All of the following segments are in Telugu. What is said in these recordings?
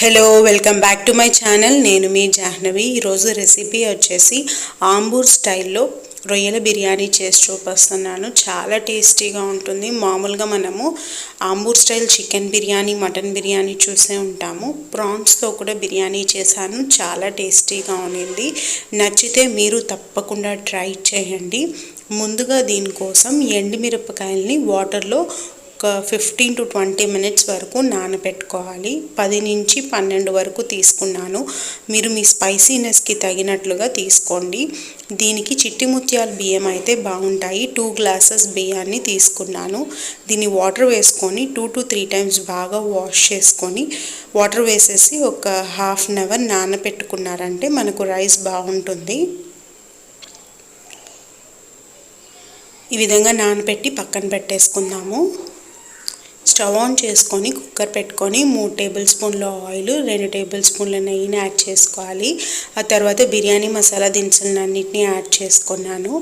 Hello welcome back to my channel నేను మీ జాహ్నవి. ఈరోజు రెసిపీ వచ్చేసి ఆంబూర్ స్టైల్లో రొయ్యల బిర్యానీ చేసి చూపిస్తున్నాను. చాలా టేస్టీగా ఉంటుంది. మామూలుగా మనము Ambur style chicken biryani mutton biryani చూసే ఉంటాము. ప్రాన్స్తో కూడా బిర్యానీ చేశాను. చాలా టేస్టీగా ఉండింది. నచ్చితే మీరు తప్పకుండా ట్రై చేయండి. ముందుగా దీనికోసం ఎండుమిరపకాయల్ని వాటర్లో ఒక ఫిఫ్టీన్ టు ట్వంటీ మినిట్స్ వరకు నానబెట్టుకోవాలి. పది నుంచి పన్నెండు వరకు తీసుకున్నాను. మీరు మీ స్పైసీనెస్కి తగినట్లుగా తీసుకోండి. దీనికి చిట్టి ముత్యాల బియ్యం అయితే బాగుంటాయి. టూ గ్లాసెస్ బియ్యాన్ని తీసుకున్నాను. దీన్ని వాటర్ వేసుకొని టూ టు త్రీ టైమ్స్ బాగా వాష్ చేసుకొని వాటర్ వేసేసి ఒక హాఫ్ అన్ అవర్ నానబెట్టుకున్నారంటే మనకు రైస్ బాగుంటుంది. ఈ విధంగా నానబెట్టి పక్కన పెట్టేసుకుందాము. స్టవ్ ఆన్ చేసుకొని కుక్కర్ పెట్టుకొని మూడు టేబుల్ స్పూన్ల ఆయిల్ రెండు టేబుల్ స్పూన్ల నెయ్యిని యాడ్ చేసుకోవాలి. ఆ తర్వాత బిర్యానీ మసాలా దినుసులన్నింటినీ యాడ్ చేసుకున్నాను.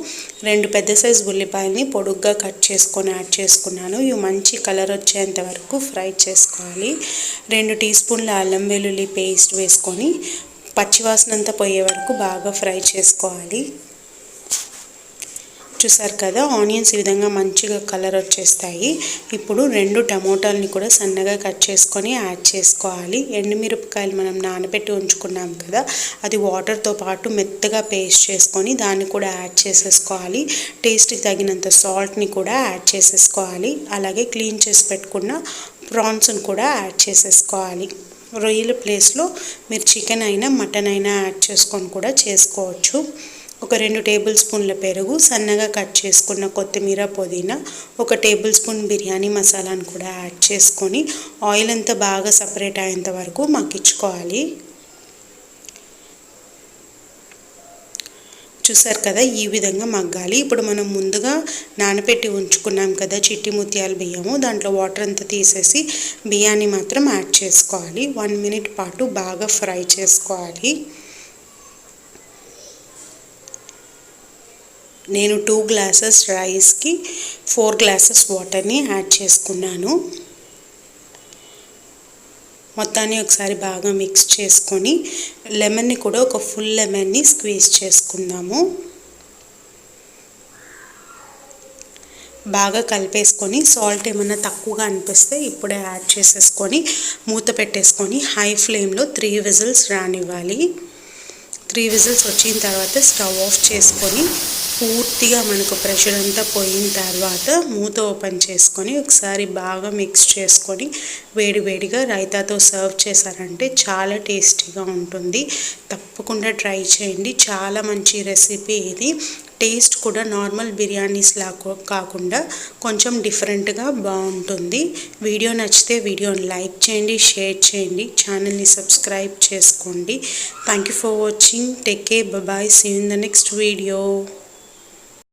రెండు పెద్ద సైజు ఉల్లిపాయలని పొడుగ్గా కట్ చేసుకొని యాడ్ చేసుకున్నాను. ఇవి మంచి కలర్ వచ్చేంత వరకు ఫ్రై చేసుకోవాలి. రెండు టీ స్పూన్ల అల్లం వెల్లుల్లి పేస్ట్ వేసుకొని పచ్చివాసనంతా పోయే వరకు బాగా ఫ్రై చేసుకోవాలి. చూసారు కదా ఆనియన్స్ ఈ విధంగా మంచిగా కలర్ వచ్చేస్తాయి. ఇప్పుడు రెండు టమోటాలని కూడా సన్నగా కట్ చేసుకొని యాడ్ చేసుకోవాలి. ఎండుమిరపకాయలు మనం నానబెట్టి ఉంచుకున్నాం కదా అది వాటర్తో పాటు మెత్తగా పేస్ట్ చేసుకొని దాన్ని కూడా యాడ్ చేసేసుకోవాలి. టేస్ట్కి తగినంత సాల్ట్ని కూడా యాడ్ చేసేసుకోవాలి. అలాగే క్లీన్ చేసి పెట్టుకున్న ప్రాన్స్ని కూడా యాడ్ చేసేసుకోవాలి. రొయ్యల ప్లేస్లో మీరు చికెన్ అయినా మటన్ అయినా యాడ్ చేసుకొని కూడా చేసుకోవచ్చు. ఒక రెండు టేబుల్ స్పూన్ల పెరుగు సన్నగా కట్ చేసుకున్న కొత్తిమీర పుదీనా ఒక టేబుల్ స్పూన్ బిర్యానీ మసాలాను కూడా యాడ్ చేసుకొని ఆయిల్ అంతా బాగా సపరేట్ అయ్యేంత వరకు మగ్గించుకోవాలి. చూసారు కదా ఈ విధంగా మగ్గాలి. ఇప్పుడు మనం ముందుగా నానబెట్టి ఉంచుకున్నాం కదా చిట్టి ముత్యాల బియ్యము దాంట్లో వాటర్ అంతా తీసేసి బియ్యాన్ని మాత్రం యాడ్ చేసుకోవాలి. వన్ మినిట్ పాటు బాగా ఫ్రై చేసుకోవాలి. నేను టూ గ్లాసెస్ రైస్కి ఫోర్ గ్లాసెస్ వాటర్ని యాడ్ చేసుకున్నాను. మొత్తాన్ని ఒకసారి బాగా మిక్స్ చేసుకొని లెమన్ని కూడా ఒక ఫుల్ లెమన్ని స్క్వీజ్ చేసుకుందాము. బాగా కలిపేసుకొని సాల్ట్ ఏమైనా తక్కువగా అనిపిస్తే ఇప్పుడే యాడ్ చేసేసుకొని మూత పెట్టేసుకొని హై ఫ్లేమ్లో త్రీ విజిల్స్ రానివ్వాలి. త్రీ విజిల్స్ వచ్చిన తర్వాత స్టవ్ ఆఫ్ చేసుకొని పూర్తిగా మనకు ప్రెషర్ అంతా పోయిన తర్వాత మూత ఓపెన్ చేసుకొని ఒకసారి బాగా మిక్స్ చేసుకొని వేడివేడిగా రైతాతో సర్వ్ చేశారంటే చాలా టేస్టీగా ఉంటుంది. తప్పకుండా ట్రై చేయండి. చాలా మంచి రెసిపీ ఇది. టేస్ట్ కూడా నార్మల్ బిర్యానీస్ లాగా కాకుండా కొంచెం డిఫరెంట్గా బాగుంటుంది. వీడియో నచ్చితే వీడియోని లైక్ చేయండి షేర్ చేయండి ఛానల్ని సబ్స్క్రైబ్ చేసుకోండి. Thank you for watching take care bye see in the next video